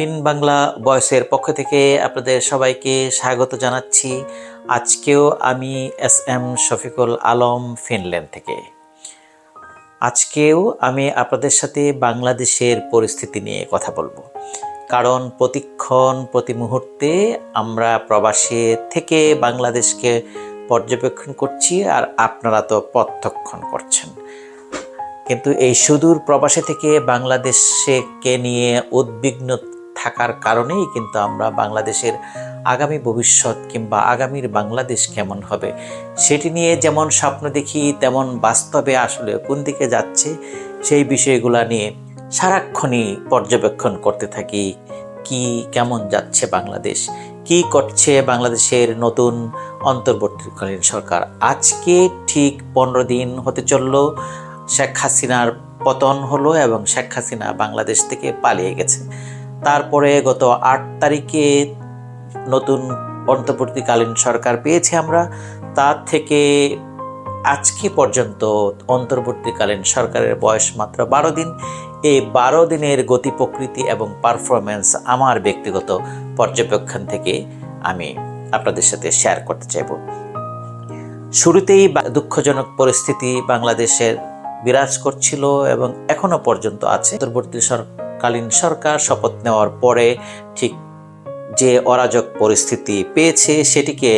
ফিন বাংলা বয়সের পক্ষ থেকে আপনাদের সবাইকে স্বাগত জানাচ্ছি। আজকেও আমি S M Shafiqul Alam Finland থেকে। আজকেও আমি আপনাদের সাথে বাংলাদেশের পরিস্থিতি নিয়ে কথা বলব। কারণ প্রতিক্ষণ, প্রতি মুহূর্তে আমরা প্রবাসে থেকে বাংলাদেশকে পর্যবেক্ষণ করছি আর আপনারা তো প্রত্যক্ষণ করছেন। কিন্তু এই সুদূর প্রবাসে থেকে বাংলাদেশকে নিয়ে উদ্বিগ্ন থাকার কারণেই কিন্তু আমরা বাংলাদেশের আগামী ভবিষ্যৎ কিংবা আগামীর বাংলাদেশ কেমন হবে? সেটি নিয়ে যেমন স্বপ্ন দেখি, তেমন বাস্তবে আসলে কোন দিকে যাচ্ছে, সেই বিষয়গুলো নিয়ে সারাক্ষণই পর্যবেক্ষণ করতে থাকি। কি কেমন যাচ্ছে বাংলাদেশ? কি করছে বাংলাদেশের নতুন অন্তর্বর্তীকালীন সরকার? আজকে ঠিক পনেরো দিন হতে চলল, শেখ হাসিনার পতন হলো এবং শেখ হাসিনা বাংলাদেশ থেকে পালিয়ে গেছে। তারপরে গত আট তারিখে নতুন অন্তর্বর্তীকালীন সরকার পেয়েছি আমরা। তার থেকে আজকে পর্যন্ত অন্তর্বর্তীকালীন সরকারের বয়স মাত্র বারো দিন। এই বারো দিনের গতি প্রকৃতি এবং পারফরমেন্স আমার ব্যক্তিগত পর্যবেক্ষণ থেকে আমি আপনাদের সাথে শেয়ার করতে চাইব। শুরুতেই দুঃখজনক পরিস্থিতি বাংলাদেশের বিরাজ করছিল এবং এখনও পর্যন্ত আছে। অন্তর্বর্তী সরকালীন সরকার শপথ নেওয়ার পরে ঠিক যে অরাজক পরিস্থিতি পেয়েছে সেটিকে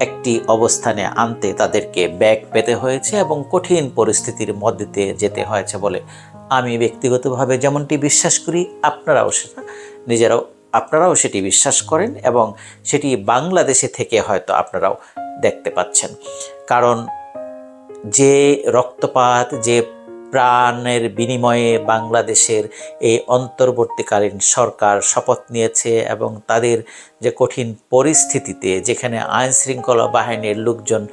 একটি অবস্থানে আনতে তাদেরকে ব্যাগ পেতে হয়েছে এবং কঠিন পরিস্থিতির মধ্যে দিয়ে যেতে হয়েছে বলে আমি ব্যক্তিগতভাবে যেমনটি বিশ্বাস করি, আপনারাও সেটা নিজেরাও, আপনারাও সেটি বিশ্বাস করেন এবং সেটি বাংলাদেশে থেকে হয়তো আপনারাও দেখতে পাচ্ছেন। কারণ যে রক্তপাত, যে প্রাণের বিনিময়ে বাংলাদেশের এই অন্তর্বর্তীকালীন সরকার শপথ নিয়েছে এবং তাদের যে কঠিন পরিস্থিতিতে যেখানে আইন শৃঙ্খলা বাহিনীর লোকজন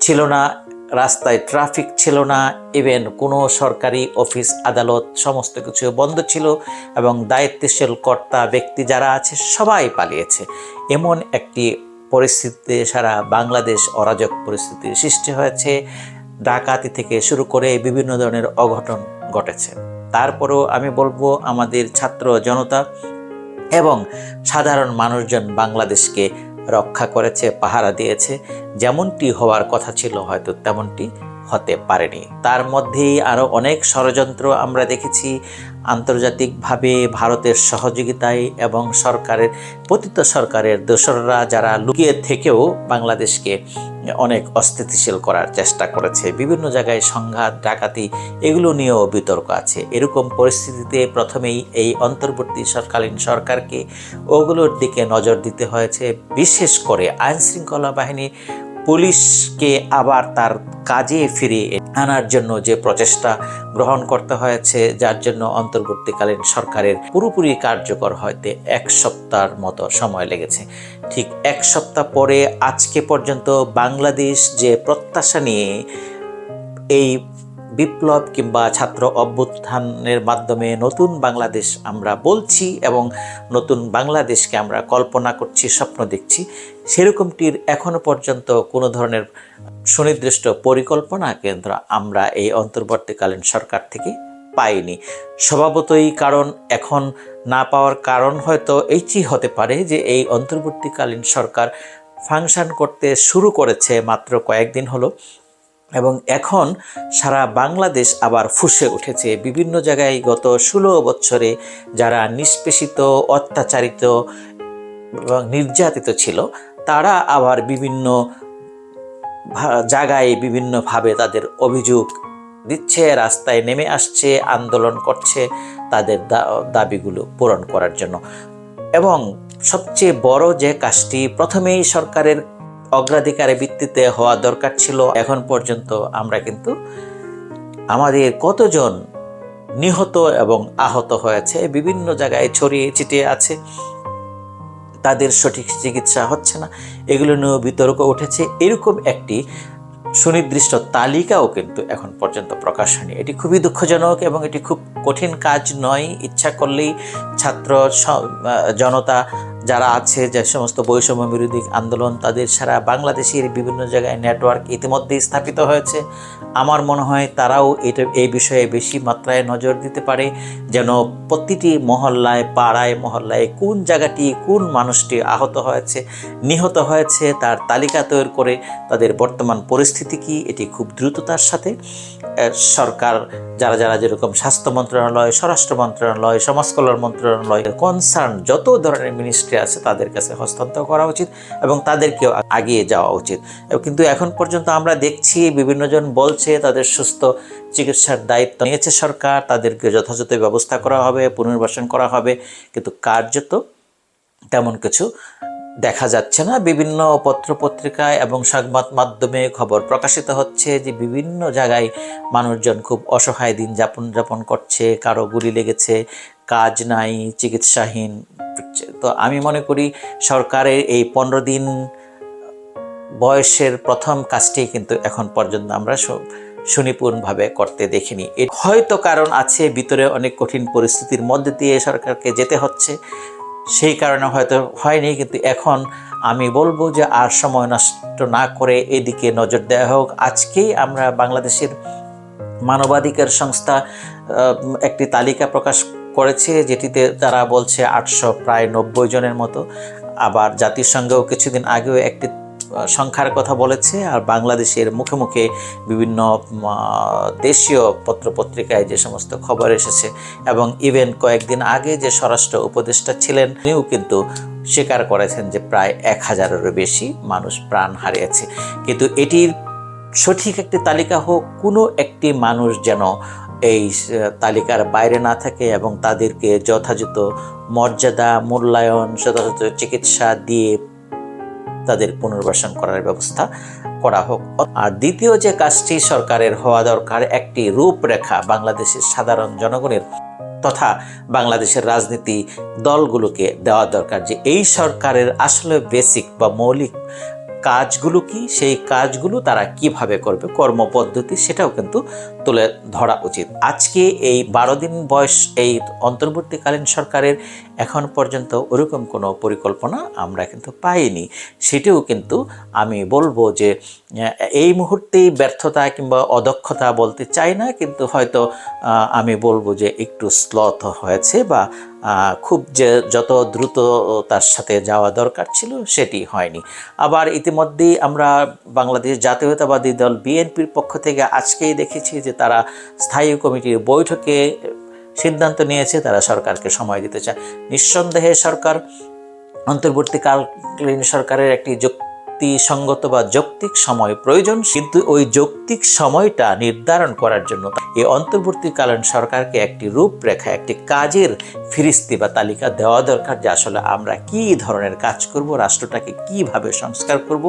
ছিল না, রাস্তায় ট্রাফিক ছিল না, ইভেন কোনো সরকারি অফিস, আদালত, সমস্ত কিছু বন্ধ ছিল এবং দায়িত্বশীল কর্তা ব্যক্তি যারা আছে সবাই পালিয়েছে। এমন একটি পরিস্থিতিতে সারা বাংলাদেশ অরাজক পরিস্থিতির সৃষ্টি হয়েছে। ডাকাতি থেকে শুরু করে বিভিন্ন ধরনের অঘটন ঘটেছে। তারপরেও আমি বলব আমাদের ছাত্র জনতা এবং সাধারণ মানুষজন বাংলাদেশকে রক্ষা করেছে, পাহারা দিয়েছে। যেমনটি হওয়ার কথা ছিল হয়তো তেমনটি হতে পারেনি। তার মধ্যেই আরও অনেক ষড়যন্ত্র আমরা দেখেছি। আন্তর্জাতিকভাবে ভারতের সহযোগিতায় এবং সরকারের, পতিত সরকারের দোসররা যারা লুকিয়ে থেকেও বাংলাদেশকে অনেক অস্থিতিশীল করার চেষ্টা করেছে। বিভিন্ন জায়গায় সংঘাত, ডাকাতি, এগুলো নিয়েও বিতর্ক আছে। এরকম পরিস্থিতিতে প্রথমেই এই অন্তর্বর্তী সরকালীন সরকারকে ওগুলোর দিকে নজর দিতে হয়েছে। বিশেষ করে আইনশৃঙ্খলা বাহিনী পুলিশকে আবার তার কাজে ফিরে আনার জন্য যে প্রচেষ্টা গ্রহণ করতে হয়েছে, যার জন্য অন্তর্বর্তীকালীন সরকারের পুরোপুরি কার্যকর হইতে এক সপ্তাহের মতো সময় লেগেছে। ঠিক এক সপ্তাহ পরে আজকে পর্যন্ত বাংলাদেশ যে প্রত্যাশা নিয়ে এই বিপ্লব কিংবা ছাত্র অভ্যুত্থানের মাধ্যমে নতুন বাংলাদেশ আমরা বলছি এবং নতুন বাংলাদেশকে আমরা কল্পনা করছি, স্বপ্ন দেখছি, সেরকমটির এখনও পর্যন্ত কোনো ধরনের সুনির্দিষ্ট পরিকল্পনা কেন্দ্র আমরা এই অন্তর্বর্তীকালীন সরকার থেকে পাইনি। স্বভাবতই কারণ এখন না পাওয়ার কারণ হয়তো এইটি হতে পারে যে এই অন্তর্বর্তীকালীন সরকার ফাংশন করতে শুরু করেছে মাত্র কয়েকদিন হলো। এবং এখন সারা বাংলাদেশ আবার ফুসে উঠেছে। বিভিন্ন জায়গায় গত ষোলো বছরে যারা নিষ্পেষিত, অত্যাচারিত এবং নির্যাতিত ছিল, তারা আবার বিভিন্ন জায়গায় বিভিন্নভাবে তাদের অভিযোগ দিচ্ছে, রাস্তায় নেমে আসছে, আন্দোলন করছে তাদের দাবিগুলো পূরণ করার জন্য। এবং সবচেয়ে বড় যে কাজটি প্রথমেই সরকারের অগ্রাধিকারের ভিত্তিতে হওয়া দরকার ছিল। এখন পর্যন্ত আমরা কিন্তু আমাদের কতজন নিহত এবং আহত হয়েছে, বিভিন্ন জায়গায় ছড়িয়ে ছিটিয়ে আছে, তাদের সঠিক চিকিৎসা হচ্ছে না, এগুলো নিয়েও বিতর্ক উঠেছে। এরকম একটি সুনির্দিষ্ট তালিকাও কিন্তু এখন পর্যন্ত প্রকাশ হয়নি। এটি খুবই দুঃখজনক এবং এটি খুব কঠিন কাজ নয়। ইচ্ছা করলেই ছাত্র জনতা যারা আছে, যে সমস্ত বৈষম্য বিরোধী আন্দোলন, তাদের সারা বাংলাদেশের বিভিন্ন জায়গায় নেটওয়ার্ক ইতিমধ্যেই স্থাপিত হয়েছে। আমার মনে হয় তারাও এটা, এই বিষয়ে বেশি মাত্রায় নজর দিতে পারে যেন প্রতিটি মহল্লায়, পাড়ায়, মহল্লায় কোন জায়গাটি, কোন মানুষটি আহত হয়েছে, নিহত হয়েছে, তার তালিকা তৈরি করে তাদের বর্তমান পরিস্থিতি কি? এটি খুব দ্রুততার সাথে সরকার, যারা যারা যেরকম স্বাস্থ্য মন্ত্রণালয়, স্বরাষ্ট্র মন্ত্রণালয় সমাজ কল্যাণ মন্ত্রণালয় কনসার্ন যত ধরনের মিনিস্ট্রি আছে তাদের কাছে হস্তান্তর করা উচিত এবং তাদেরকেও আগিয়ে যাওয়া উচিত। কিন্তু এখন পর্যন্ত আমরা দেখছি বিভিন্ন জন বলছে তাদের সুস্থ চিকিৎসার দায়িত্ব নিয়েছে সরকার, তাদেরকে যথাযথ ব্যবস্থা করা হবে, পুনর্বাসন করা হবে, কিন্তু কার্যত তেমন কিছু দেখা যাচ্ছে না। বিভিন্ন পত্রপত্রিকায় এবং সংবাদ মাধ্যমে খবর প্রকাশিত হচ্ছে যে বিভিন্ন জায়গায় মানুষজন খুব অসহায় দিন যাপন যাপন করছে, কারও গুলি লেগেছে, কাজ নাই, চিকিৎসাহীন তো আমি মনে করি সরকারের এই পনেরো দিন বয়সের প্রথম কাজটি কিন্তু এখন পর্যন্ত আমরা সুনিপুণভাবে করতে দেখিনি। এর হয়তো কারণ আছে, ভিতরে অনেক কঠিন পরিস্থিতির মধ্যে দিয়ে সরকারকে যেতে হচ্ছে। সেই কারণে হয়তো হয়নি, কিন্তু এখন আমি বলব যে আর সময় নষ্ট না করে এদিকে নজর দেওয়া হোক। আজকেই আমরা বাংলাদেশের মানবাধিকার সংস্থা একটি তালিকা প্রকাশ করেছে, যেটিতে তারা বলছে আটশো প্রায় নব্বই জনের মতো। আবার জাতিসংঘেও কিছুদিন আগেও একটি সংখ্যার কথা বলেছে আর বাংলাদেশের মুখে মুখে বিভিন্ন দেশীয় পত্রপত্রিকায় যে সমস্ত খবর এসেছে এবং ইভেন কয়েকদিন আগে যে স্বরাষ্ট্র উপদেষ্টা ছিলেন, তিনিও কিন্তু স্বীকার করেছেন যে প্রায় এক হাজারেরও বেশি মানুষ প্রাণ হারিয়েছে। কিন্তু এটির সঠিক একটি তালিকা হোক, কোনো একটি মানুষ যেন এই তালিকার বাইরে না থাকে এবং তাদেরকে যথাযথ মর্যাদা, মূল্যায়ন, যথাযথ চিকিৎসা দিয়ে তাদের পুনর্বাসন করার ব্যবস্থা করা হোক। আর দ্বিতীয় যে কাজটি সরকারের হওয়া দরকার, একটি রূপরেখা বাংলাদেশের সাধারণ জনগণের তথা বাংলাদেশের রাজনীতি দলগুলোকে দেওয়া দরকার যে এই সরকারের আসলে বেসিক বা মৌলিক কাজগুলো কি, সেই কাজগুলো তারা কীভাবে করবে, কর্মপদ্ধতি সেটাও কিন্তু তুলে ধরা উচিত। আজকে এই বারো দিন বয়স এই অন্তর্বর্তীকালীন সরকারের এখন পর্যন্ত ওরকম কোনো পরিকল্পনা আমরা কিন্তু পাইনি। সেটিও কিন্তু আমি বলব যে এই মুহূর্তেই ব্যর্থতা কিংবা অদক্ষতা বলতে চাই না, কিন্তু হয়তো আমি বলব যে একটু স্লথ হয়েছে বা খুব যে যত দ্রুত তার সাথে যাওয়া দরকার ছিল সেটি হয়নি। আবার ইতিমধ্যেই আমরা বাংলাদেশ জাতীয়তাবাদী দল বিএনপির পক্ষ থেকে আজকেই দেখেছি যে তারা স্থায়ী কমিটির বৈঠকে সিদ্ধান্ত নিয়েছে, তারা সরকারকে সময় দিতে চায়। নিঃসন্দেহে সরকার অন্তর্বর্তীকালীন সরকারের একটি যুক্তিসঙ্গত বা যৌক্তিক সময় প্রয়োজন কিন্তু ওই যৌক্তিক সময়টা নির্ধারণ করার জন্য। এই অন্তর্বর্তীকালীন সরকারকে একটি রূপরেখা, একটি কাজের ফিরিস্তি বা তালিকা দেওয়া দরকার যে আসলে আমরা কি ধরনের কাজ করব, রাষ্ট্রটাকে কীভাবে সংস্কার করব,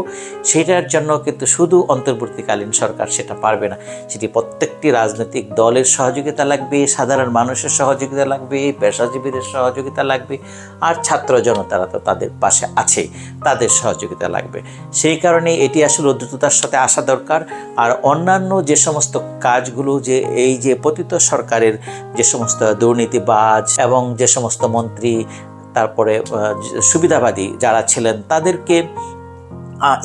সেটার জন্য কিন্তু শুধু অন্তর্বর্তীকালীন সরকার সেটা পারবে না। সেটি প্রত্যেকটি রাজনৈতিক দলের সহযোগিতা লাগবে, সাধারণ মানুষের সহযোগিতা লাগবে, পেশাজীবীদের সহযোগিতা লাগবে, আর ছাত্র জনতারা তো তাদের পাশে আছে, তাদের সহযোগিতা লাগবে। সেই কারণে এটি আসলে দ্রুততার সাথে আসা দরকার। আর অন্যান্য যে সমস্ত কাজগুলো যে এই যে পতিত সরকারের যে সমস্ত দুর্নীতিবাজ এবং যে সমস্ত মন্ত্রী, তারপরে সুবিধাবাদী যারা ছিলেন, তাদেরকে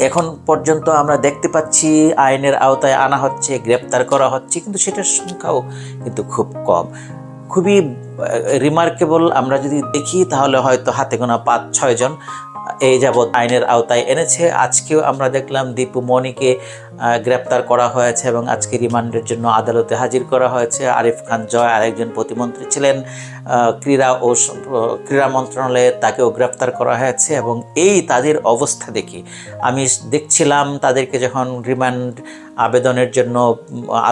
এখন পর্যন্ত আমরা দেখতে পাচ্ছি আইনের আওতায় আনা হচ্ছে, গ্রেপ্তার করা হচ্ছে, কিন্তু সেটার সংখ্যাও কিন্তু খুব কম। খুবই রিমার্কেবল আমরা যদি দেখি, তাহলে হয়তো হাতে গোনা পাঁচ, ছয় জন। এই যাবৎ আইনের আওতায় এনেছে। আজকেও আমরা দেখলাম দীপু মনিকে গ্রেপ্তার করা হয়েছে এবং আজকে রিমান্ডের জন্য আদালতে হাজির করা হয়েছে। আরিফ খান জয় আরেকজন প্রতিমন্ত্রী ছিলেন। ক্রীড়া ও ক্রীড়া মন্ত্রণালয়ে তাকেও গ্রেপ্তার করা হয়েছে এবং এই তাদের অবস্থা দেখি। আমি দেখছিলাম তাদেরকে যখন রিমান্ড আবেদনের জন্য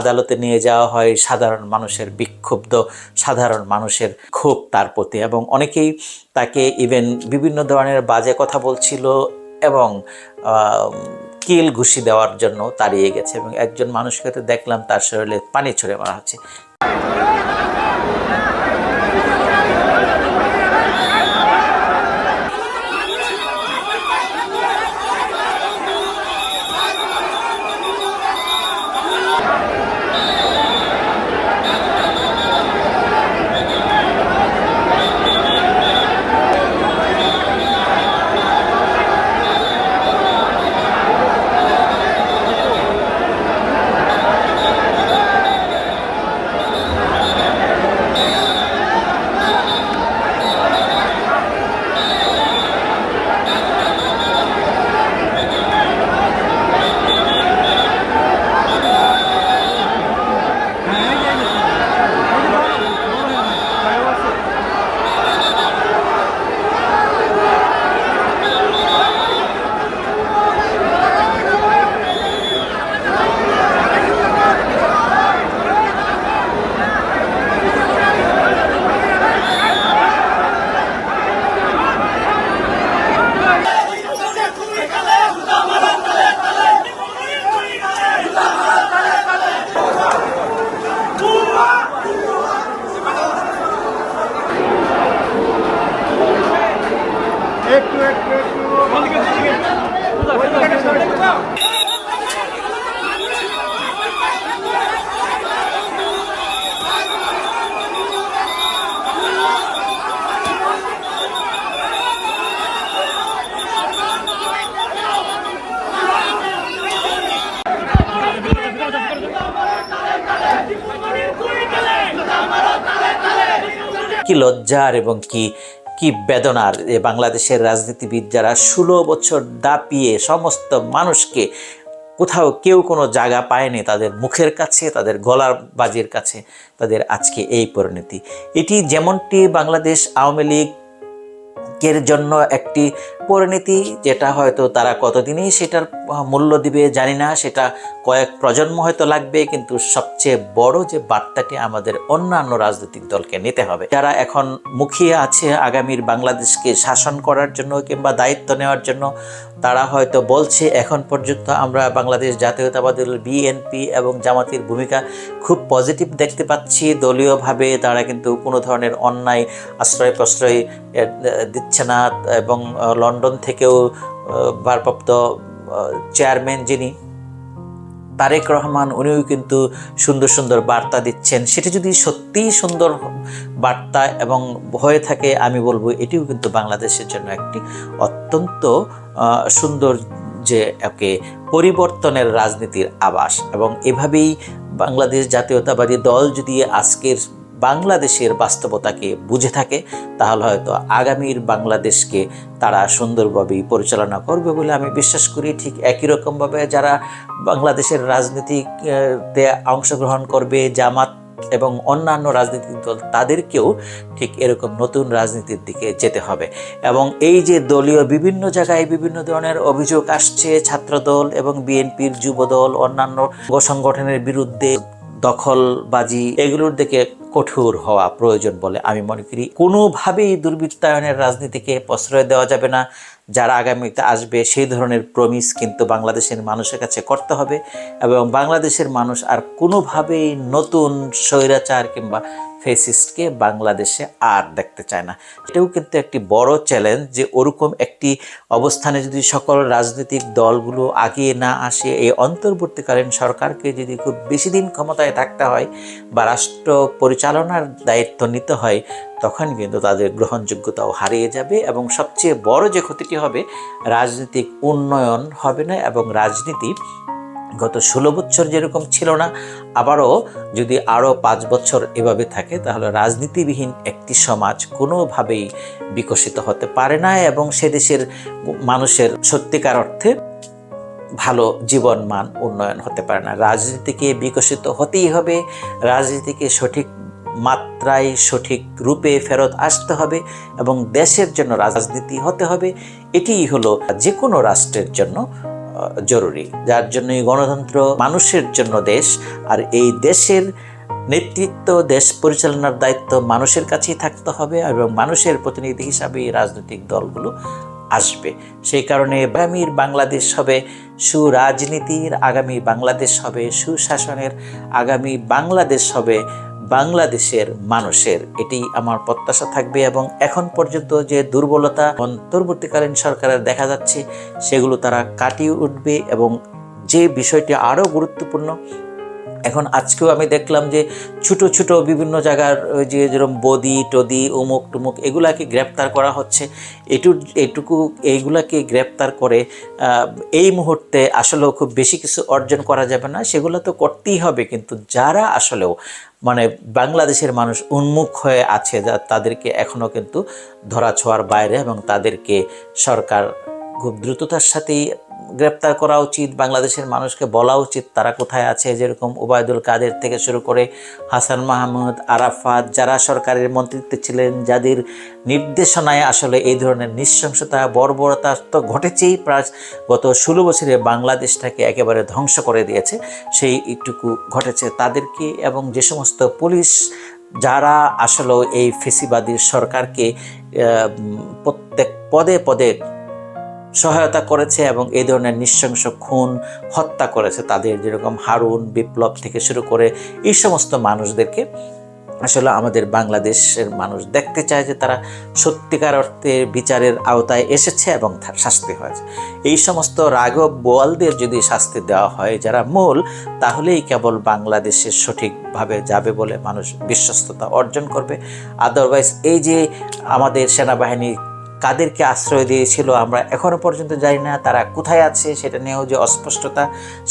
আদালতে নিয়ে যাওয়া হয় সাধারণ মানুষের বিক্ষুব্ধ সাধারণ মানুষের ক্ষোভ তার প্রতি। এবং অনেকেই তাকে ইভেন বিভিন্ন ধরনের বাজে কথা বলছিল এবং কিল ঘুষি দেওয়ার জন্য তাড়িয়ে গেছে এবং একজন মানুষকে তো দেখলাম তার শরীরে পানি ছড়ে মারা হচ্ছে। কি লজ্জার এবং কি কি বেদনার যে বাংলাদেশের রাজনীতিবিদ যারা ষোলো বছর দাপিয়ে সমস্ত মানুষকে কোথাও কেউ কোনো জায়গা পায়নি তাদের মুখের কাছে, তাদের গলার বাজির কাছে, তাদের আজকে এই পরিণতি। এটি যেমনটি বাংলাদেশ আওয়ামী লীগ এর জন্য একটি পরিণতি যেটা হয়তো তারা কতদিনই সেটার মূল্য দিবে জানি না। সেটা কয়েক প্রজন্ম হয়তো লাগবে, কিন্তু সবচেয়ে বড় যে বার্তাটি আমাদের অন্যান্য রাজনৈতিক দলকে নিতে হবে। যারা এখন মুখিয়ে আছে আগামীর বাংলাদেশকে শাসন করার জন্য কিংবা দায়িত্ব নেওয়ার জন্য, তারা হয়তো বলছে, এখন পর্যন্ত আমরা বাংলাদেশ জাতীয়তাবাদী দল, বিএনপি এবং জামাতের ভূমিকা খুব পজিটিভ দেখতে পাচ্ছি। দলীয়ভাবে তারা কিন্তু কোনো ধরনের অন্যায় আশ্রয় প্রশ্রয় দিচ্ছে না এবং লন্ডন থেকেও ভারপ্রাপ্ত চেয়ারম্যান যিনি, তারেক রহমান, উনিও কিন্তু সুন্দর সুন্দর বার্তা দিচ্ছেন। সেটি যদি সত্যিই সুন্দর বার্তা এবং হয়ে থাকে, আমি বলব এটিও কিন্তু বাংলাদেশের জন্য একটি অত্যন্ত সুন্দর যে একে পরিবর্তনের রাজনীতির আবাস। এবং এভাবেই বাংলাদেশ জাতীয়তাবাদী দল যদি আজকের বাংলাদেশের বাস্তবতাকে বুঝে থাকে, তাহলে হয়তো আগামীর বাংলাদেশকে তারা সুন্দরভাবেই পরিচালনা করবে বলে আমি বিশ্বাস করি। ঠিক একই রকমভাবে যারা বাংলাদেশের রাজনীতিতে অংশগ্রহণ করবে, জামাত এবং অন্যান্য রাজনৈতিক দল, তাদেরকেও ঠিক এরকম নতুন রাজনীতির দিকে যেতে হবে। এবং এই যে দলীয় বিভিন্ন জায়গায় বিভিন্ন ধরনের অভিযোগ আসছে, ছাত্রদল এবং বিএনপির যুবদল, অন্যান্য সংগঠনের বিরুদ্ধে দখলবাজি এগুলোর দিকে কঠোর হওয়া প্রয়োজন বলে আমি মনে করি। কোনোভাবেই দুর্বৃত্তায়নের রাজনীতিকে প্রশ্রয় দেওয়া যাবে না। যারা আগামীতে আসবে সেই ধরনের প্রমিস কিন্তু বাংলাদেশের মানুষের কাছে করতে হবে এবং বাংলাদেশের মানুষ আর কোনোভাবেই নতুন স্বৈরাচার কিংবা ফেসিস্টকে বাংলাদেশে আর দেখতে চায় না। এটাও কিন্তু একটি বড় চ্যালেঞ্জ যে ওরকম একটি অবস্থানে যদি সকল রাজনৈতিক দলগুলো আগিয়ে না আসে, এই অন্তর্বর্তীকালীন সরকারকে যদি খুব বেশি দিন ক্ষমতায় থাকতে হয় বা রাষ্ট্র পরিচালনার দায়িত্ব নিতে হয়, তখন কিন্তু তাদের গ্রহণযোগ্যতাও হারিয়ে যাবে এবং সবচেয়ে বড় যে ক্ষতিটি হবে, রাজনৈতিক উন্নয়ন হবে না এবং রাজনীতি গত ষোলো বছর যেরকম ছিল না, আবারও যদি আরও পাঁচ বছর এভাবে থাকে, তাহলে রাজনীতিবিহীন একটি সমাজ কোনোভাবেই বিকশিত হতে পারে না এবং সে দেশের মানুষের সত্যিকার অর্থে ভালো জীবন মান উন্নয়ন হতে পারে না। রাজনীতিকে বিকশিত হতেই হবে, রাজনীতিকে সঠিক মাত্রায় সঠিক রূপে ফেরত আসতে হবে এবং দেশের জন্য রাজনীতি হতে হবে। এটিই হলো যে কোনো রাষ্ট্রের জন্য জরুরি। যার জন্যই গণতন্ত্র মানুষের জন্য দেশ, আর এই দেশের নেতৃত্ব, দেশ পরিচালনার দায়িত্ব মানুষের কাছেই থাকতে হবে এবং মানুষের প্রতিনিধি হিসাবে এই রাজনৈতিক দলগুলো আসবে। সেই কারণে আগামীর বাংলাদেশ হবে সুরাজনীতির, আগামী বাংলাদেশ হবে সুশাসনের, আগামী বাংলাদেশ হবে বাংলাদেশের মানুষের, এটি আমার প্রত্যাশা থাকবে এবং এখন পর্যন্ত যে দুর্বলতা অন্তর্বর্তীকালীন সরকারের দেখা যাচ্ছে, সেগুলো তারা কাটিয়ে উঠবে এবং যে বিষয়টি আরও গুরুত্বপূর্ণ এখন আজকেও আমি দেখলাম যে ছোট ছোট বিভিন্ন জায়গার ওই যে যেরকম বদি, টদি, উমুক, টুমুক, এগুলাকে গ্রেপ্তার করা হচ্ছে। এটু, এটুকু, এইগুলাকে গ্রেপ্তার করে এই মুহূর্তে আসলেও খুব বেশি কিছু অর্জন করা যাবে না। সেগুলো তো করতেই হবে, কিন্তু যারা আসলেও মানে বাংলাদেশের মানুষ উন্মুখ হয়ে আছে, যা তাদেরকে এখনও কিন্তু ধরা ছোঁয়ার বাইরে এবং তাদেরকে সরকার খুব দ্রুততার সাথেই গ্রেপ্তার করা উচিত, বাংলাদেশের মানুষকে বলা উচিত তারা কোথায় আছে, যেরকম ওবায়দুল কাদের থেকে শুরু করে হাসান মাহমুদ, আরাফাত, যারা সরকারের মন্ত্রিত্বে ছিলেন, যাদের নির্দেশনায় আসলে এই ধরনের নৃশংসতা, বর্বরতা তো ঘটেছেই প্রায় গত ষোলো বছরে বাংলাদেশটাকে একেবারে ধ্বংস করে দিয়েছে, সেই একটুকু ঘটেছে। তাদেরকে এবং যে সমস্ত পুলিশ যারা আসলে এই ফেসিবাদীর সরকারকে প্রত্যেক পদে পদে সহায়তা করেছে এবং এই ধরনের নৃশংস খুন, হত্যা করেছে তাদের, যেরকম হারুন, বিপ্লব থেকে শুরু করে এই সমস্ত মানুষদেরকে। আসলে আমাদের বাংলাদেশের মানুষ দেখতে চায় যে তারা সত্যিকার অর্থে বিচারের আওতায় এসেছে এবং শাস্তি হয়েছে। এই সমস্ত রাঘব বোয়ালদের যদি শাস্তি দেওয়া হয় যারা মূল, তাহলেই কেবল বাংলাদেশে সঠিকভাবে যাবে বলে মানুষ বিশ্বস্ততা অর্জন করবে। আদারওয়াইজ এই যে আমাদের সেনাবাহিনী কাদেরকে আশ্রয় দিয়েছিল আমরা এখনও পর্যন্ত জানি না তারা কোথায় আছে সেটা নিয়েও যে অস্পষ্টতা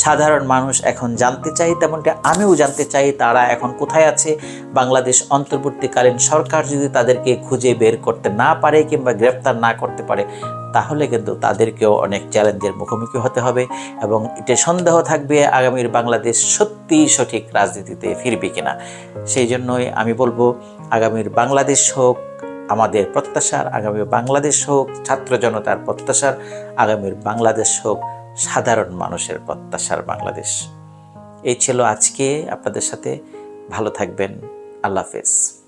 সাধারণ মানুষ এখন জানতে চাই তেমনটি আমিও জানতে চাই তারা এখন কোথায় আছে। বাংলাদেশ অন্তর্বর্তীকালীন সরকার যদি তাদেরকে খুঁজে বের করতে না পারে কিংবা গ্রেফতার না করতে পারে, তাহলে কিন্তু তাদেরকেও অনেক চ্যালেঞ্জের মুখোমুখি হতে হবে এবং এটা সন্দেহ থাকবে আগামীর বাংলাদেশ সত্যিই সঠিক রাজনীতিতে ফিরবে কিনা। সেই জন্যই আমি বলব, আগামীর বাংলাদেশ হোক আমাদের প্রত্যাশার আগামী বাংলাদেশ হোক, ছাত্র জনতার প্রত্যাশার আগামীর বাংলাদেশ হোক, সাধারণ মানুষের প্রত্যাশার বাংলাদেশ। এই ছিল আজকে। আপনাদের সাথে ভালো থাকবেন। আল্লাহ হাফেজ।